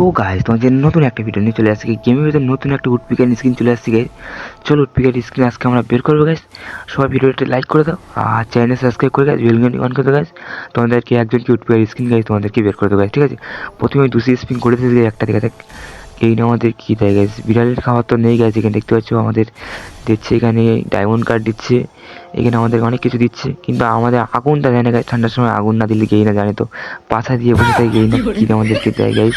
ও guys তোমাদের নতুন একটা ভিডিও নিয়ে চলে আসছে। গেমের ভিতরে নতুন একটা উডপিকার স্ক্রিন চলে আসছে গাইস চলো উডপিকার স্ক্রিন আজকে আমরা বের করব গাইস সবাই ভিডিওটা লাইক করে দাও আর চ্যানেল সাবস্ক্রাইব করে গাইস বেলগানি অন করে দাও গাইস তোমাদেরকে একজনকে উডপিকার স্ক্রিন গাইস তোমাদেরকে বের করে দেবো গাইস ঠিক আছে? প্রথমে দুশি স্পিন করে দিয়েছি একটা দেখা দেখ এই আমাদের কী দেয় গাইস বিড়ালের খাবার তো নেই গাইস এখানে দেখতে পাচ্ছ, আমাদের দিচ্ছে এখানে ডায়মন্ড কার্ড দিচ্ছে। এখানে আমাদের অনেক কিছু দিচ্ছে, কিন্তু আমাদের আগুনটা দেয় না গাইস ঠান্ডার সময় আগুন না দিলে গেই না, জানে তো? পাছা দিয়ে বসে থাকে, গেই না। কী আমাদেরকে দেয় গাইস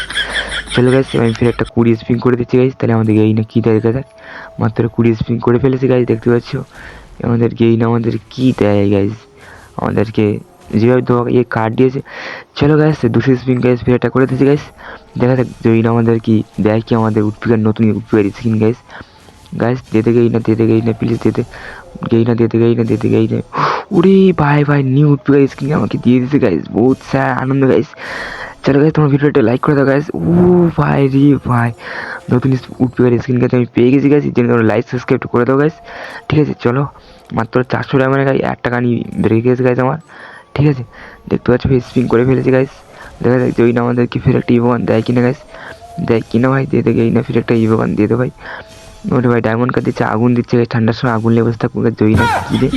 চলো গাইস আমি ফের একটা কুড়ি স্পিন করে দিচ্ছি গাইস তাহলে আমাদের গেইন কি দেয় যাক। মাত্র কুড়ি স্পিন করে ফেলেছি গাইস দেখতে পাচ্ছ? আমাদের গেইন আমাদের কি দেয় গাইস আমাদেরকে যেভাবে তো ইয়ে কার্ড দিয়েছে। চলো গাইস দুশো স্পিন গাইস ফির একটা করে দিচ্ছি গাইস দেখা যাক জয়ীন আমাদের কি দেয়, কি আমাদের উৎপিকার নতুন উৎপিকার স্কিন গাইস গাইস দিতে গেই না দিতে গেই না প্লিজ দিতে গেই না দিতে গেই না দিতে গেই না ওরে ভাই ভাই নিউ উৎপিকার স্কিন আমাকে দিয়ে দিতে গাইস বহুত স্যার আনন্দ গাইস চলো গাইস তোমার ভিডিওটা লাইক করে দাও গাইস ও ভাই রে ভাই। নতুন উঠপিকার স্ক্রিন গাইস আমি পেয়ে গেছি গাইস জন্য তোমরা লাইক সাবস্ক্রাইব করে দাও গাইস ঠিক আছে, চলো। মাত্র চারশো টাকা মানে গাই এক টাকা নিয়ে বেড়ে গেছে গাইস আমার। ঠিক আছে? দেখতে পাচ্ছ স্পিন করে ফেলেছি গাইস দেখা যাক জয়ীন আমাদেরকে ফের একটা ইভোগান দেয় কিনা গাইস দেয় কিনা ভাই, দিয়ে দেখে এই না, ফের একটা ইভোগান দিয়ে দে ভাই। ওরে ভাই ডায়মন্ড কার্ড দিচ্ছে, আগুন দিচ্ছে, ঠান্ডার সময় আগুন লেগে থাকুক জয়ীনা কী দে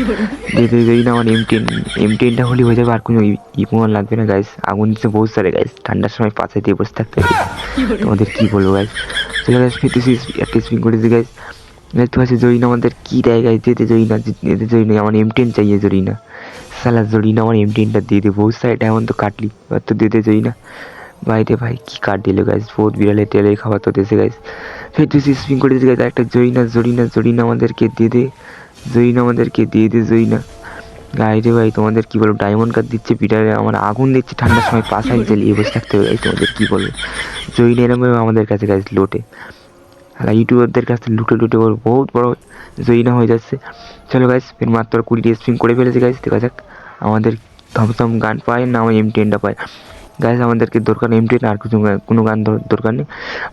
দিয়ে দে জয়ীনা আমার এম টেন এম টেনটা হলে হয়ে যাবে, আর কোনো ইভোগান লাগবে না গাইস আগুন দিচ্ছে বহুত সারে গাইস ঠান্ডার সময় পাশে দিয়ে বসে থাকতে হবে। তোমাদের কী বলব গাইস চলে গাইস ফিরতে একটা স্পিন করেছি গাইস দেখতে পাচ্ছি জরিনা আমাদের কী দেয় গাইস যেতে জরিনা যেতে না, আমার এম টেন চাইয়ে জরিনা সালা জরিনা আমার এম টেনটা দিয়ে দে, বহুত সারে ডায়মন্ড তো কাটলি, এবার তো দিয়ে দে জরিনা ভাই রে ভাই কী কাট দিল গাইস বহুত বিড়ালের তেলের খাবার তো দেশে গাইস ফের তুই স্পিন করে দিয়েছে গাইস একটা জরিনা জরিনা জরিনা আমাদেরকে দিয়ে দে। জরিনা আমাদেরকে দিয়ে দে জরিনা। গাই রে ভাই তোমাদের কী বলব ডায়মন্ড কার্ড দিচ্ছে বিড়ালে আমার আগুন দিচ্ছে ঠান্ডার সময় পাশায় জ্বালিয়ে বসে থাকতে হবে। গাইস তোমাদের কী বলব? জরিনা এরকমভাবে আমাদের কাছে গাইস লোটে। আর ইউটিউবারদের কাছে লুটে লুটে বড় বহুত বড় জয়িনা হয়ে যাচ্ছে। চলো গাইস ফের মাত্র কুড়িটি স্পিন করে ফেলেছে গাইস দেখা যাক। আমাদের থমথম গান পায় না আমার এম টেনটা পায়। গাইস আমাদেরকে দরকার এম টেন আর কিছু কোনো গান দরকার নেই।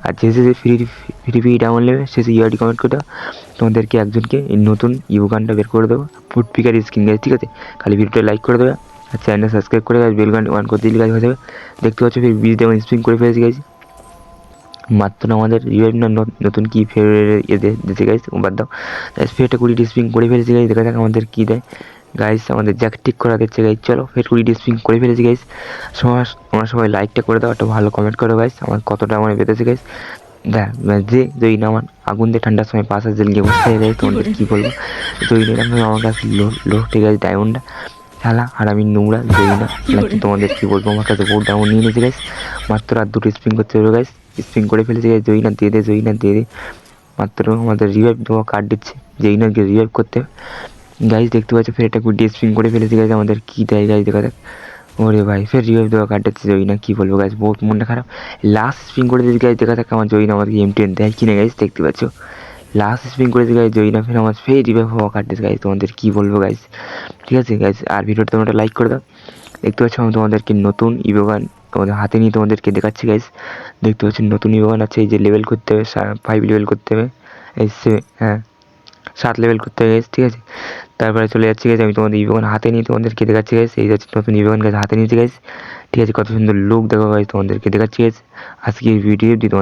আর যে যে ফ্রি ফ্রি ফ্রি ডাউন নেবে, সে সে ইয়ারটি কমেন্ট করে তোমাদেরকে একজনকে নতুন ইউ গানটা বের করে দেবো। ফুড পিকার স্ক্রিন গাইস ঠিক আছে? খালি ভিডিওটা লাইক করে দেবে আর চ্যানেল সাবস্ক্রাইব করে গাছ বেল গান ওয়ান করে দিলে গাছ হয়ে যাবে। দেখতে পাচ্ছ ফির বিজ যেমন স্পিন করে ফেলেছি গাইছি মাত্র আমাদের রিভাইভ না নতুন কি ফের ইয়ে দিতে গাইস বাদ দাও। ফেরটা কুড়ি ডিসপিং করে ফেলেছি গাইস দেখা যাক আমাদের কী দেয়। গাইস আমাদের জ্যাক ঠিক করা দিচ্ছে গাইস চলো ফের কুড়ি ডিসপিং করে ফেলেছি গাইস সবাই তোমরা সবাই লাইকটা করে দাও একটা ভালো কমেন্ট করো গাইস আমার কতটা আমার পেতেছে গাইস দেখ যে জয়ী না আমার আগুন দিয়ে ঠান্ডার সময় পাশা জেল গিয়ে বসতে যায় তোমাদের কী বলব? জয়ী না আমার কাছে লো লো ঠিক আছে ডায়মন্ডটা খেলা আর আমি নোংরা জয়ী না। নাকি তোমাদের কী বলব? আমার কাছে বহুত ডাউন নিয়ে নিয়েছে গাইস মাত্র আর দুটো স্পিন করতে হবে গাইস স্পিন করে ফেলেছে গাইস জয়ী না দিয়ে দে জয়ী না দিয়ে দে। মাত্র আমাদের রিভাইভ দেওয়া কার্ড দিচ্ছে জয়ী নাকে রিভাইভ করতে। গাইস দেখতে পাচ্ছ, ফের এটা গুড স্পিন করে ফেলেছি গাইস আমাদের কী দেয় গাইস দেখা যাক। ওরে ভাই, ফের রিভাইভ দেওয়া কার্ড দিচ্ছে জয়ী না কী বলব গাইস বহুত মনটা খারাপ। লাস্ট স্পিন করে দিয়েছে গাইস দেখা যাক আমার জয়ী না আমাদেরকে এম টেন দেয় কিনা গাইস দেখতে পাচ্ছ। লাস্ট স্পিন করেছে গাইজ জয়ী না ফের আমার ফের রিভাইভ হওয়া কাটছে গাইজ তোমাদের কী বলব গাইজ ঠিক আছে গাইজ আর ভিডিওটা তোমরা লাইক করে দাও। দেখতে পাচ্ছ, আমি তোমাদেরকে নতুন ইভোগান তোমাদের হাতে নিয়ে তোমাদেরকে দেখাচ্ছি গাইজ দেখতে পাচ্ছি, নতুন ইভোগান আছে, এই যে লেভেল করতে হবে ফাইভ লেভেল করতে হবে। এই হ্যাঁ সাত লেভেল করতে হবে গাইজ ঠিক আছে। তারপরে চলে যাচ্ছি গেছে আমি তোমাদের ইভোগান হাতে নিয়ে তোমাদেরকে দেখাচ্ছি গেছে এই যাচ্ছে নতুন ইভোগান গাছ হাতে নিয়েছি গেছে ঠিক আছে, কত সুন্দর লুক দেখো তোমাদের তোমাদেরকে দেখাচ্ছি গেছে আজকে ভিডিও দিয়ে